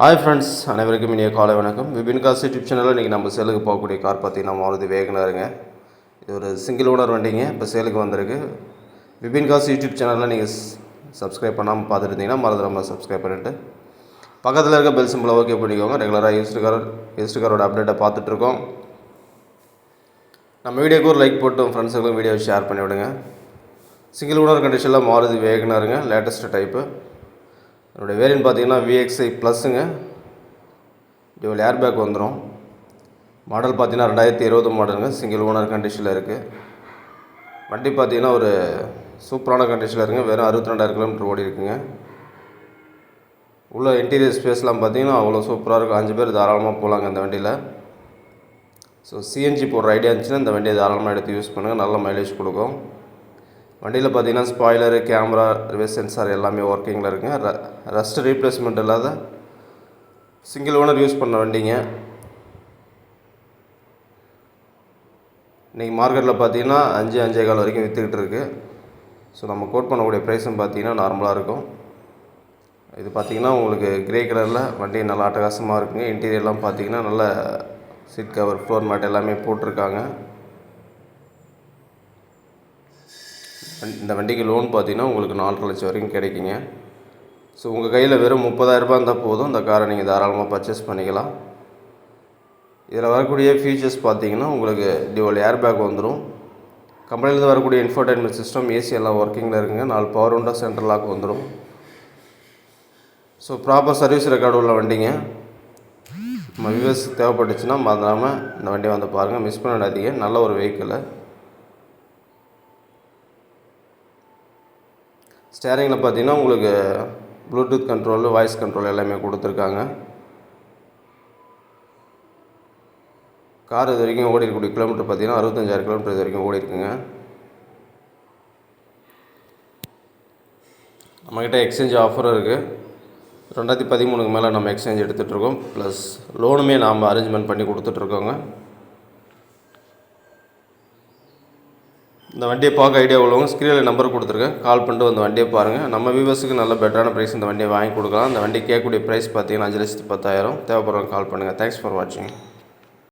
Hi friends அனைவருக்கும் இனிய காலை வணக்கம். விபின் காசு யூடியூப் சேனலில் இன்றைக்கி நம்ம சேலுக்கு போகக்கூடிய கார் பார்த்தீங்கன்னா மாருதி வேகனருங்க இது ஒரு சிங்கிள் ஓனர் வண்டிங்க இப்போ சேலுக்கு வந்திருக்கு. விபின் காசு யூடியூப் சேனலில் நீங்கள் சப்ஸ்கிரைப் பண்ணாமல் பார்த்துட்டு இருந்தீங்கன்னா மறந்துடாம சப்ஸ்கிரைப் பண்ணிவிட்டு பக்கத்தில் இருக்க பெல் சிம்பிளை ஓகே பண்ணிக்கோங்க. ரெகுலராக யூஸ்டு கார் யூஸ்டு காரோட அப்டேட்டை பார்த்துட்ருக்கோம் நம்ம வீடியோக்கு ஒரு லைக் போட்டு ஃப்ரெண்ட்ஸுக்கும் வீடியோ ஷேர் பண்ணிவிடுங்க. சிங்கிள் ஓனர் கண்டிஷனில் மாருதி வேகனாருங்க லேட்டஸ்ட்டு டைப்பு என்னுடைய வேரியன்ட் பார்த்தீங்கன்னா விஎக்ஸ்ஐ ப்ளஸ்ஸுங்க ஏர் ஏர்பேக் வந்துடும் மாடல் பார்த்தீங்கன்னா ரெண்டாயிரத்தி இருபது மாடலுங்க சிங்கிள் ஓனர் கண்டிஷனில் இருக்குது வண்டி பார்த்தீங்கன்னா ஒரு சூப்பரான கண்டிஷனில் இருக்குங்க. வெறும் அறுபத்தி ரெண்டாயிரம் கிலோமீட்டர் ஓடி இருக்குங்க உள்ள இன்டீரியர் ஸ்பேஸ்லாம் பார்த்தீங்கன்னா அவ்வளோ சூப்பராக இருக்கும். அஞ்சு பேர் தாராளமாக போகலாங்க இந்த வண்டியில். ஸோ சிஎன்ஜி போடுற ஐடியா இருந்துச்சுன்னா இந்த வண்டியை தாராளமாக எடுத்து யூஸ் பண்ணுங்கள் நல்ல மைலேஜ் கொடுக்கும். வண்டியில் பார்த்தீங்கன்னா ஸ்பாய்லரு கேமரா ரிவர்ஸ் சென்சார் எல்லாமே ஒர்க்கிங்கில் இருக்குங்க. ர ரஸ்ட் ரீப்ளேஸ்மெண்ட் இல்லாத சிங்கிள் ஓனர் யூஸ் பண்ண வண்டிங்க. இன்றைக்கி மார்க்கெட்டில் பார்த்தீங்கன்னா அஞ்சு அஞ்சே கால் வரைக்கும் விற்றுக்கிட்டு இருக்குது ஸோ நம்ம கோட் பண்ணக்கூடிய ப்ரைஸும் பார்த்தீங்கன்னா நார்மலாக இருக்கும். இது பார்த்தீங்கன்னா உங்களுக்கு கிரே கலரில் வண்டி நல்லா அட்டகாசமாக இருக்குங்க. இன்டீரியர்லாம் பார்த்தீங்கன்னா நல்ல சீட் கவர் ஃப்ளோர் மேட் எல்லாமே போட்டிருக்காங்க. இந்த வண்டிக்கு லோன் பார்த்தீங்கன்னா உங்களுக்கு நாலரை லட்சம் வரைக்கும் கிடைக்குங்க. ஸோ உங்கள் கையில் வெறும் முப்பதாயிரரூபா இருந்தால் போதும். இந்த காரை நீங்கள் தாராளமாக பர்ச்சேஸ் பண்ணிக்கலாம். இதில் வரக்கூடிய ஃபீச்சர்ஸ் பார்த்தீங்கன்னா உங்களுக்கு டிவல் ஏர் பேக் வந்துடும் கம்பெனிலேருந்து வரக்கூடிய இன்ஃபர்டைன்மெண்ட் சிஸ்டம் ஏசி எல்லாம் ஒர்க்கிங்கில் இருக்குங்க. நாலு பவர் உண்டாக சென்ட்ரல் லாக் வந்துடும் ஸோ ப்ராப்பர் சர்வீஸ் ரெக்கார்டு உள்ள வண்டிங்க. நம்ம வியூவர்ஸ் தேவைப்பட்டுச்சுன்னா மறந்துடாமல் இந்த வண்டியை வந்து பாருங்கள் மிஸ் பண்ணிடாதீங்க. நல்ல ஒரு வெஹிக்கிளை ஸ்டேரிங்கில் பார்த்தீங்கன்னா உங்களுக்கு ப்ளூடூத் கண்ட்ரோல் வாய்ஸ் கண்ட்ரோல் எல்லாமே கொடுத்துருக்காங்க. கார் இது வரைக்கும் ஓடி இருக்கக்கூடிய கிலோமீட்டர் பார்த்தீங்கன்னா அறுபத்தஞ்சாயிரம் கிலோமீட்டர் இது வரைக்கும் ஓடி இருக்குங்க நம்மக்கிட்ட எக்ஸ்சேஞ்ச் ஆஃபரும் இருக்குது ரெண்டாயிரத்தி பதிமூணுக்கு மேலே நம்ம எக்ஸ்சேஞ்ச் எடுத்துகிட்ருக்கோம் ப்ளஸ் லோனுமே நாம் அரேஞ்ச்மெண்ட் பண்ணி கொடுத்துட்ருக்கோங்க இந்த வண்டியை பார்க்க ஐடியா உள்ளவங்க ஸ்க்ரீனில் நம்பர் கொடுத்துருக்கேன் கால் பண்ணிட்டு வந்து வண்டியை பாருங்கள் நம்ம வியூவர்ஸுக்கு நல்ல பெட்டரான ப்ரைஸ் இந்த வண்டியை வாங்கி கொடுக்கலாம். இந்த வண்டி கேட்கக்கூடிய ப்ரைஸ் பார்த்தீங்கன்னா அஞ்சு லட்சத்து பத்தாயிரம். தேவைப்படுறவங்க கால் பண்ணுங்கள் தேங்க்ஸ் ஃபார் வாட்சிங்